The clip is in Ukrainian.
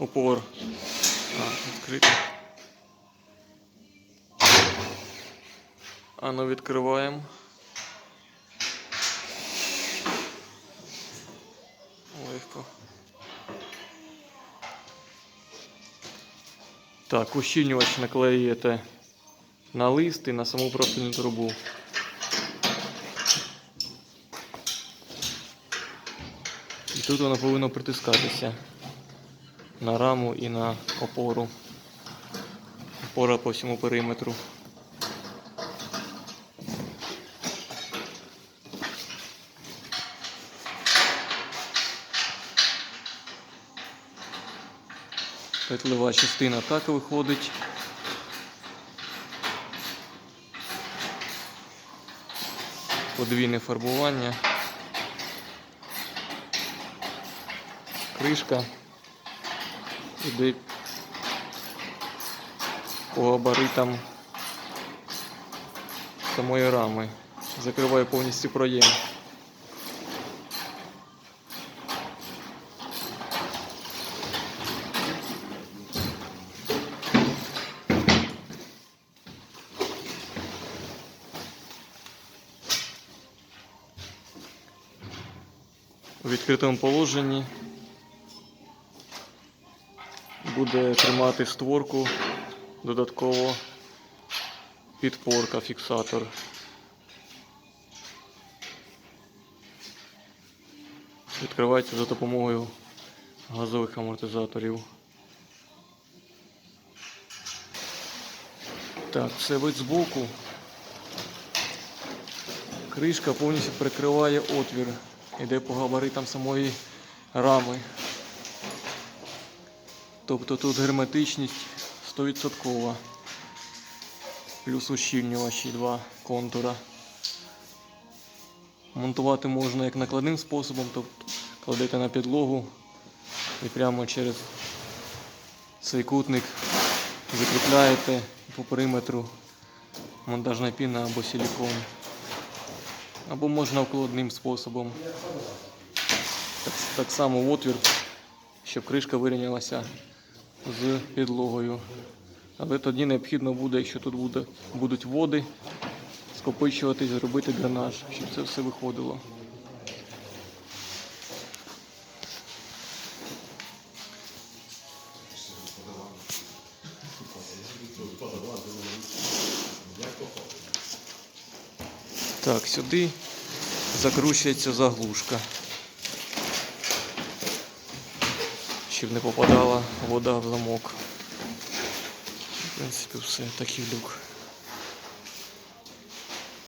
Упор. А, відкритий. А ну відкриваємо. Легко. Так, ущільнювач наклеюєте на лист і на саму профільну трубу. І тут воно повинно притискатися на раму і на опору. Опора по всьому периметру. Петлева частина так виходить. Подвійне фарбування. Кришка. Іде по габаритам самої рами. Закриває повністю проєм. У відкритому положенні буде тримати створку додатково підпорка, фіксатор. Відкривається за допомогою газових амортизаторів. Так, це вид збоку. Кришка повністю прикриває отвір. Іде по габаритам самої рами. Тобто тут герметичність 100%. Плюс ущільнювачі два контура. Монтувати можна як накладним способом, тобто кладете на підлогу і прямо через цей кутник закріпляєте по периметру монтажна піна або силікон. Або можна вкладним способом. Так, так само в отвір, щоб кришка вирівнялася з підлогою. Але тоді необхідно буде, якщо тут буде, будуть води, скопичуватись, зробити дренаж, щоб це все виходило. Так, сюди закручується заглушка, щоб не попадала вода в замок. В принципі, все, такий люк.